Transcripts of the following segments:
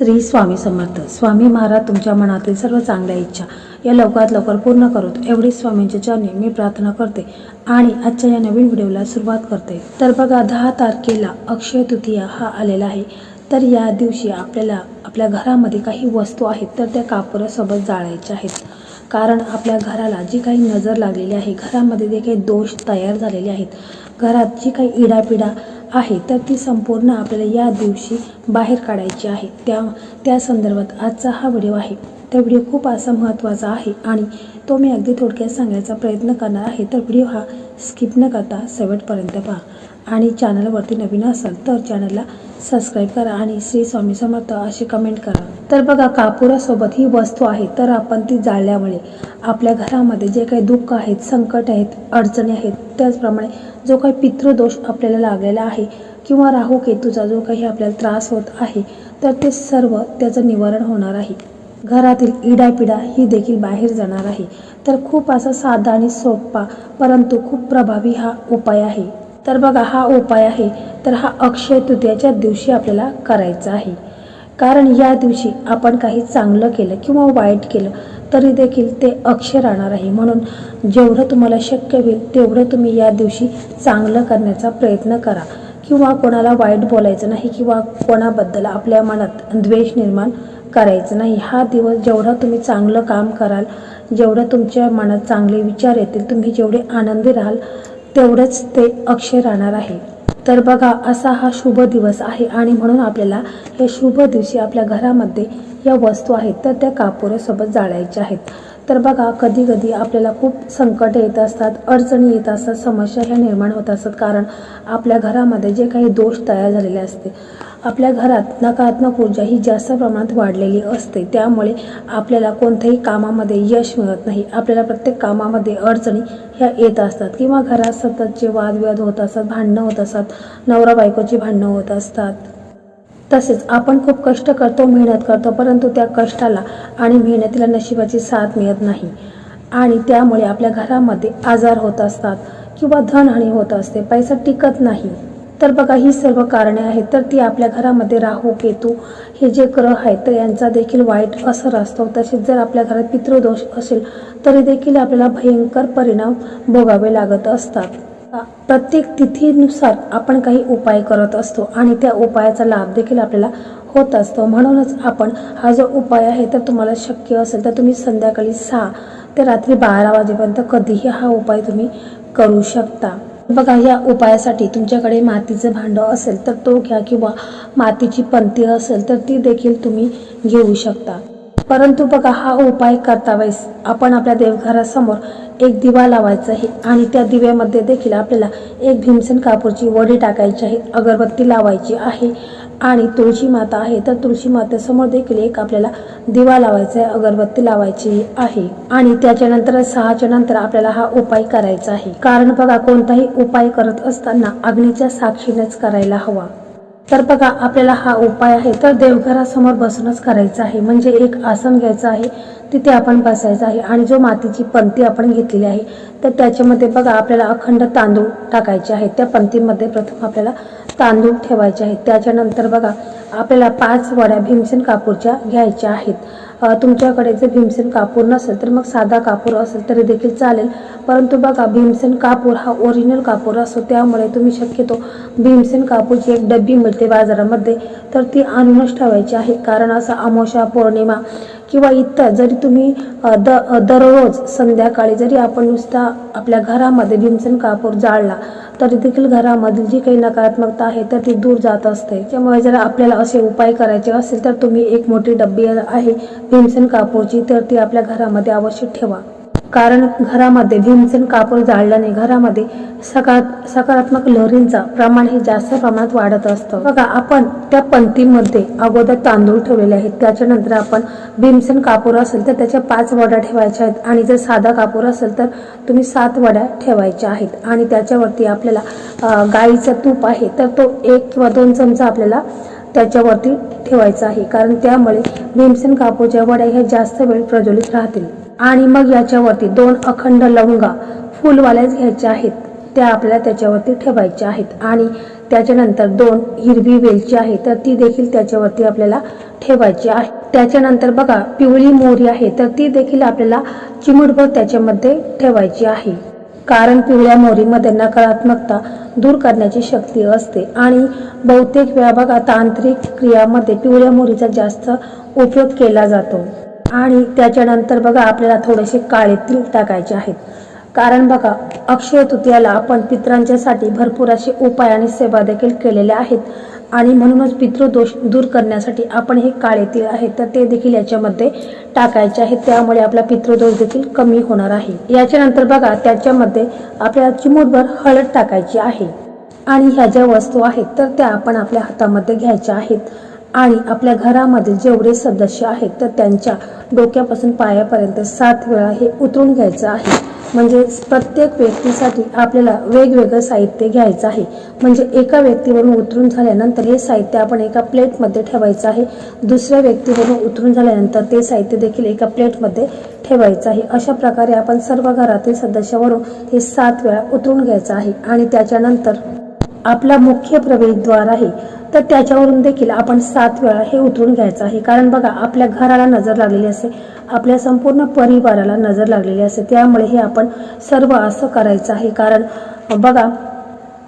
श्री स्वामी समर्थ. स्वामी महाराज तुमच्या मनातील सर्व चांगल्या इच्छा या लवकरात लवकर पूर्ण करोत. एवढी स्वामींच्या चरणी मी प्रार्थना करते आणि आजच्या या नवीन व्हिडिओला सुरुवात करते. तर बघा दहा तारखेला अक्षय तृतीया हा आलेला आहे. तर या दिवशी आपल्याला आपल्या घरामध्ये काही वस्तू आहेत तर त्या कापरासोबत जाळायच्या आहेत. कारण आपल्या घराला जी काही नजर लागलेली आहे घरामध्ये जे काही दोष तयार झालेले आहेत घरात जी काही इडापिडा आहे तर ती संपूर्ण आपल्याला या दिवशी बाहेर काढायची आहे. त्या त्या संदर्भात आजचा हा व्हिडिओ आहे. तर व्हिडिओ खूप असा महत्त्वाचा आहे आणि तो मी अगदी थोडक्यात सांगायचा प्रयत्न करणार आहे. तर व्हिडिओ हा स्किप न करता शेवटपर्यंत पहा. आणि चॅनलवरती नवीन असाल तर चॅनलला सबस्क्राईब करा आणि श्री स्वामी समर्थ असे कमेंट करा. तर बघा कापुरासोबत ही वस्तू आहे तर आपण ती जाळल्यामुळे आपल्या घरामध्ये जे काही दुःख आहेत संकट आहेत अडचणी आहेत त्याचप्रमाणे जो काही पितृदोष आपल्याला लागलेला आहे किंवा राहू केतूचा जो काही आपल्याला त्रास होत आहे तर ते सर्व त्याचं निवारण होणार आहे. घरातील इडापिडा ही देखील बाहेर जाणार आहे. तर खूप असा साधा आणि सोपा परंतु खूप प्रभावी हा उपाय आहे. तर बघा हा उपाय आहे. तर हा अक्षय तृतीयाच्या दिवशी आपल्याला करायचा आहे. कारण या दिवशी आपण काही चांगलं केलं किंवा वाईट केलं तरी देखील ते अक्षय राहणार आहे. म्हणून जेवढं तुम्हाला शक्य होईल तेवढं तुम्ही या दिवशी चांगलं करण्याचा प्रयत्न करा. किंवा कोणाला वाईट बोलायचं नाही किंवा कोणाबद्दल आपल्या मनात द्वेष निर्माण करायचं नाही. हा दिवस जेवढं तुम्ही चांगलं काम कराल जेवढं तुमच्या मनात चांगले विचार येतील तुम्ही जेवढे आनंदी राहाल तेवढंच ते अक्षय राहणार आहे. तर बघा असा हा शुभ दिवस आहे आणि म्हणून आपल्याला या शुभ दिवशी आपल्या घरामध्ये या वस्तू आहेत तर त्या कापुरासोबत जाळायच्या आहेत. तर बघा कधी कधी आपल्याला खूप संकट येत असतात अडचणी येत असतात समस्या ह्या निर्माण होत असतात. कारण आपल्या घरामध्ये जे काही दोष तयार झालेले असते आपल्या घरात नकारात्मक ऊर्जा ही जास्त प्रमाणात वाढलेली असते. त्यामुळे आपल्याला कोणत्याही कामामध्ये यश मिळत नाही. आपल्याला प्रत्येक कामामध्ये अडचणी ह्या येत असतात. किंवा घरात सततचे वादविवाद होत असतात भांडणं होत असतात नवरा बायकोची भांडणं होत असतात. तसेच आपण खूप कष्ट करतो मेहनत करतो परंतु त्या कष्टाला आणि मेहनतीला नशिबाची साथ मिळत नाही. आणि त्यामुळे आपल्या घरामध्ये आजार होत असतात किंवा धनहानी होत असते पैसा टिकत नाही. तर बघा ही सर्व कारणे आहेत. तर ती आपल्या घरामध्ये राहू केतू हे जे ग्रह आहेत तर यांचा देखील वाईट असर असतो. तसेच जर आपल्या घरात पितृदोष असेल तरी देखील आपल्याला भयंकर परिणाम भोगावे लागत असतात. प्रत्येक तिथीनुसार आपण काही उपाय करत असतो आणि त्या उपायाचा लाभ देखील आपल्याला होत असतो. म्हणूनच आपण हा जो उपाय आहे तर तुम्हाला शक्य असेल तर तुम्ही संध्याकाळी सहा ते रात्री बारा वाजेपर्यंत कधीही हा उपाय तुम्ही करू शकता. बघा या उपायासाठी तुमच्याकडे मातीचं भांडं असेल तर तो घ्या किंवा मातीची पंती असेल तर ती देखील तुम्ही घेऊ शकता. परंतु बघा हा उपाय करता वेळेस आपण आपल्या देवघरासमोर एक दिवा लावायचा आहे आणि त्या दिव्यामध्ये देखील आपल्याला एक भीमसेन कापूरची वडी टाकायची आहे अगरबत्ती लावायची आहे आणि तुळशी माता आहे. तर तुळशी मातेसमोर देखील एक आपल्याला दिवा लावायचा आहे अगरबत्ती लावायची आहे आणि त्याच्यानंतर सहाच्या नंतर आपल्याला हा उपाय करायचा आहे. कारण बघा कोणताही उपाय करत असताना अग्नीच्या साक्षीनेच करायला हवा. तर बघा आपल्याला हा उपाय आहे. तर देवघरासमोर बसूनच करायचा आहे. म्हणजे एक आसन घ्यायचं आहे तिथे आपण बसायचं आहे. आणि जो मातीची पंती आपण घेतलेली आहे तर त्याच्यामध्ये बघा आपल्याला अखंड तांदूळ टाकायचे आहेत त्या पंतीमध्ये प्रथम आपल्याला तांदूळ ठेवायचे आहेत त्याच्यानंतर बघा आपल्याला पाच वड्या भीमसेन कापूरच्या घ्यायच्या आहेत. तुमच्याकडे जर भीमसेन कापूर नसेल तर मग साधा कापूर असेल तरी देखील चालेल. परंतु बघा भीमसेन कापूर हा ओरिजिनल कापूर असतो त्यामुळे तुम्ही शक्यतो भीमसेन कापूरची एक डब्बी मिळते बाजारामध्ये तर ती आणूनच ठेवायची आहे. कारण असं अमावस्या पौर्णिमा किंवा इतर जरी तुम्ही द दररोज संध्याकाळी जरी आपण नुसता आपल्या घरामध्ये भीमसेन कापूर जाळला तरी देखील घरामधील जी काही नकारात्मकता आहे तर ती दूर जात असते. त्यामुळे जर आपल्याला असे उपाय करायचे असेल तर तुम्ही एक मोठी डब्बी आहे भीमसेन कापूरची तर ती आपल्या घरामध्ये अवश्य ठेवा. कारण घरामध्ये भीमसेन कापूर जाळल्याने घरामध्ये सकाळ सकारात्मक लहरींचा प्रमाण हे जास्त प्रमाणात वाढत असतं. बघा आपण त्या पंक्तीमध्ये अगोदर तांदूळ ठेवलेले आहेत. त्याच्यानंतर आपण भीमसेन कापूर असेल तर त्याच्या पाच वड्या ठेवायच्या आहेत आणि जर साधा कापूर असेल तर तुम्ही सात वड्या ठेवायच्या आहेत. आणि त्याच्यावरती आपल्याला गाईचं तूप आहे तर तो एक किंवा दोन चमचा आपल्याला त्याच्यावरती ठेवायचा आहे. कारण त्यामुळे भीमसेन कापूरच्या वड्या ह्या जास्त वेळ प्रज्वलित राहतील. आणि मग याच्यावरती दोन अखंड लवंगा फुलवाल्याच घ्यायच्या आहेत. त्या आपल्याला त्याच्यावरती ठेवायच्या आहेत. आणि त्याच्यानंतर दोन हिरवी वेलची आहे तर ती देखील त्याच्यावरती आपल्याला ठेवायची आहे. त्याच्यानंतर बघा पिवळी मोहरी आहे तर ती देखील आपल्याला चिमुटभर त्याच्यामध्ये ठेवायची आहे. कारण पिवळ्या मोहरीमध्ये नकारात्मकता दूर करण्याची शक्ती असते. आणि बहुतेक वेळा बघा तांत्रिक क्रियामध्ये पिवळ्या मोहरीचा जास्त उपयोग केला जातो. आणि त्याच्यानंतर बघा आपल्याला थोडेसे काळे तीळ टाकायचे आहेत. कारण बघा अक्षय तृतीयाला आपण पित्रांच्यासाठी भरपूर असे उपाय आणि सेवा देखील केलेल्या आहेत. आणि म्हणूनच पितृदोष दूर करण्यासाठी आपण हे काळे तीळ आहेत तर ते देखील याच्यामध्ये टाकायचे आहेत. त्यामुळे आपला पितृदोष देखील कमी होणार आहे. याच्यानंतर बघा त्याच्यामध्ये आपल्याला चिमूटभर हळद टाकायची आहे. आणि ह्या ज्या वस्तू आहेत तर त्या आपण आपल्या हातामध्ये घ्यायच्या आहेत. आणि आपल्या घरामध्ये जेवढे सदस्य आहेत तर त्यांच्या डोक्यापासून पायापर्यंत सात वेळा हे उतरून घ्यायचं आहे. म्हणजे प्रत्येक व्यक्तीसाठी आपल्याला वेगवेगळं साहित्य घ्यायचं आहे. म्हणजे एका व्यक्तीवरून उतरून झाल्यानंतर हे साहित्य आपण एका प्लेटमध्ये ठेवायचं आहे. दुसऱ्या व्यक्तीवरून उतरून झाल्यानंतर ते साहित्य देखील एका प्लेटमध्ये ठेवायचं आहे. अशा प्रकारे आपण सर्व घरातील सदस्यावरून हे सात वेळा उतरून घ्यायचं आहे. आणि त्याच्यानंतर आपला मुख्य प्रवेशद्वार आहे तर त्याच्यावरून देखील आपण सात वेळा हे उतरून घ्यायचं आहे. कारण बघा आपल्या घराला नजर लागलेली असते आपल्या संपूर्ण परिवाराला नजर लागलेली असते त्यामुळे हे आपण सर्व असं करायचं आहे. कारण बघा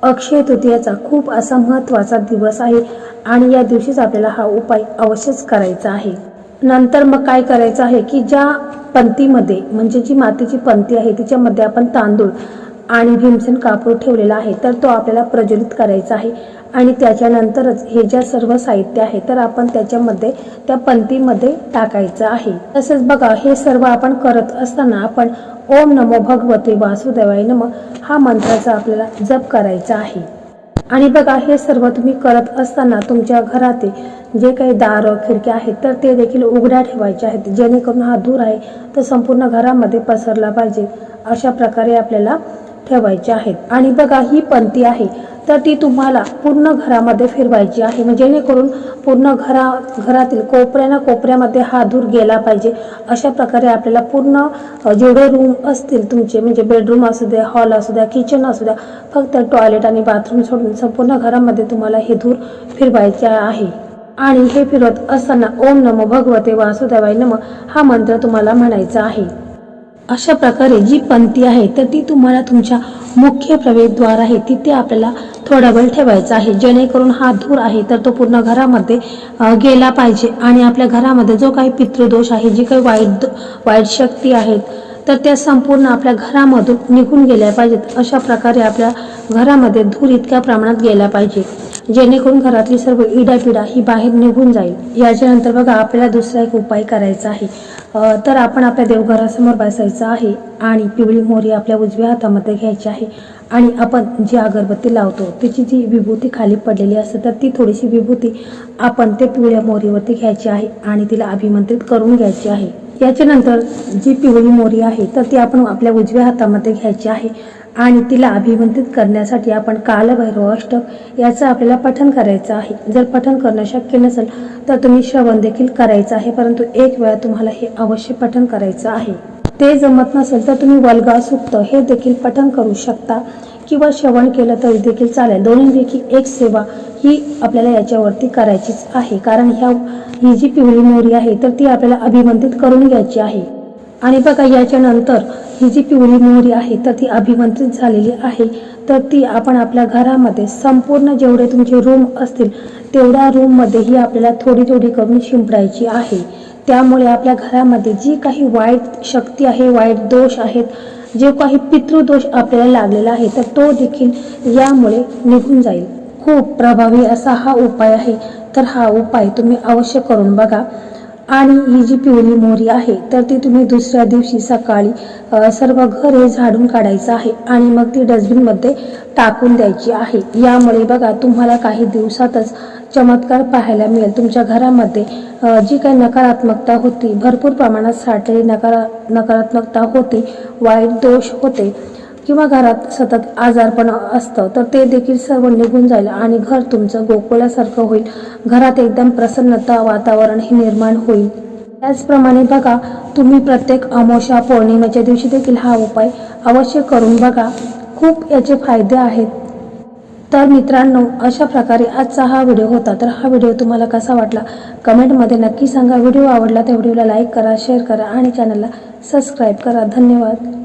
अक्षय तृतीयाचा खूप असा महत्त्वाचा दिवस आहे आणि या दिवशीच आपल्याला हा उपाय अवश्यच करायचा आहे. नंतर मग काय करायचं आहे की ज्या पंक्तीमध्ये म्हणजे जी मातीची पंक्ती आहे तिच्यामध्ये आपण तांदूळ आणि भीमसेन कापूर ठेवलेला आहे तर तो आपल्याला प्रज्वलित करायचा आहे. आणि त्याच्यानंतरच हे ज्या सर्व साहित्य आहे तर आपण त्याच्यामध्ये त्या पंक्तीमध्ये टाकायचं आहे. तसेच बघा हे सर्व आपण करत असताना आपण ओम नमो भगवते वासुदेवाय नम हा मंत्राचा आपल्याला जप करायचा आहे. आणि बघा हे सर्व तुम्ही करत असताना तुमच्या घरातील जे काही दार खिडक्या आहेत तर ते देखील उघड्या ठेवायचे आहेत. जेणेकरून हा धूर आहे तर संपूर्ण घरामध्ये पसरला पाहिजे. अशा प्रकारे आपल्याला ठेवायचे आहेत. आणि बघा ही पंथी आहे. तर ती तुम्हाला पूर्ण घरामध्ये फिरवायची आहे. म्हणजे जेणेकरून पूर्ण घरा घरातील कोपऱ्या कोपऱ्यामध्ये हा धूर गेला पाहिजे. अशा प्रकारे आपल्याला पूर्ण जेवढे रूम असतील तुमचे म्हणजे बेडरूम असू द्या हॉल असू द्या किचन असू द्या फक्त टॉयलेट आणि बाथरूम सोडून संपूर्ण घरामध्ये तुम्हाला हे धूर फिरवायचे आहे. आणि हे फिरवत असताना ओम नमो भगवते वासुदेवाय नम हा मंत्र तुम्हाला म्हणायचा आहे. अशा प्रकारे जी पंक्ती आहे तर ती तुम्हाला तुमच्या मुख्य प्रवेशद्वार आहे. तिथे आपल्याला थोडा वेळ ठेवायचा आहे. जेणेकरून हा धूर आहे तर तो पूर्ण घरामध्ये गेला पाहिजे. आणि आपल्या घरामध्ये जो काही पितृदोष आहे जी काही वाईट वाईट शक्ती आहेत तर त्या संपूर्ण आपल्या घरामधून निघून गेल्या पाहिजेत. अशा प्रकारे आपल्या घरामध्ये धूर इतक्या प्रमाणात गेला पाहिजे. जेणेकरून घरातली सर्व इडापिडा ही बाहेर निघून जाईल. याच्यानंतर बघा आपल्याला दुसरा एक उपाय करायचा आहे. तर आपण आपल्या देवघरासमोर बसायचं आहे आणि पिवळी मोरी आपल्या उजव्या हातामध्ये घ्यायची आहे आणि आपण जी अगरबत्ती लावतो तिची जी विभूती खाली पडलेली असते तर ती थोडीशी विभूती आपण ते पिवळ्या मोरीवरती घ्यायची आहे आणि तिला अभिमंत्रित करून घ्यायची आहे. याच्यानंतर जी पिवळी मोरी आहे तर ती आपण आपल्या उजव्या हातामध्ये घ्यायची आहे. आणि तिला अभिवंतित करण्यासाठी आपण कालभैरव अष्टक याचं आपल्याला पठन करायचं आहे. जर पठन करणं शक्य नसेल तर तुम्ही श्रवण देखील करायचं आहे परंतु एक वेळा तुम्हाला हे अवश्य पठन करायचं आहे. ते जमत नसेल तर तुम्ही वल्गा सुक्त हे देखील पठन करू शकता किंवा श्रवण केलं तरी देखील चालेल. दोन्हीपैकी एक सेवा ही आपल्याला याच्यावरती करायचीच आहे कारण ह्या ही जी पिवळी मोहरी आहे तर ती आपल्याला अभिवंदित करून घ्यायची आहे. आणि बघा याच्यानंतर ही जी पिवळी मोहरी आहे तर ती अभिमंत्रित झालेली आहे. तर ती आपण आपल्या घरामध्ये संपूर्ण जेवढे तुमचे रूम असतील तेवढ्या रूममध्ये ही आपल्याला थोडी थोडी करून शिंपडायची आहे. त्यामुळे आपल्या घरामध्ये जी काही वाईट शक्ती आहे वाईट दोष आहेत जे काही पितृदोष आपल्याला लागलेला आहे तर तो देखील यामुळे निघून जाईल. खूप प्रभावी असा हा उपाय आहे. तर हा उपाय तुम्ही अवश्य करून बघा. आणि ही जी पिवळी मोहरी आहे तर ती तुम्ही दुसऱ्या दिवशी सकाळी सर्व घर हे झाडून काढायचं आहे आणि मग ती डस्टबिनमध्ये टाकून द्यायची आहे. यामुळे बघा तुम्हाला काही दिवसातच चमत्कार पाहायला मिळेल. तुमच्या घरामध्ये जी काही नकारात्मकता होती भरपूर प्रमाणात साठलेली नकारा नकारात्मकता होती वाईट दोष होते. किंवा घरात सतत आजारपण असतं तर ते देखील सर्व निघून जाईल आणि घर तुमचं गोकुळासारखं होईल. घरात एकदम प्रसन्नता वातावरण हे निर्माण होईल. त्याचप्रमाणे बघा तुम्ही प्रत्येक अमावस्या पौर्णिमेच्या दिवशी देखील हा उपाय अवश्य करून बघा. खूप याचे फायदे आहेत. तर मित्रांनो अशा प्रकारे आजचा हा व्हिडिओ होता. तर हा व्हिडिओ तुम्हाला कसा वाटला? कमेंटमध्ये नक्की सांगा. व्हिडिओ आवडला तर व्हिडिओला लाईक करा शेअर करा आणि चॅनलला सबस्क्राईब करा. धन्यवाद.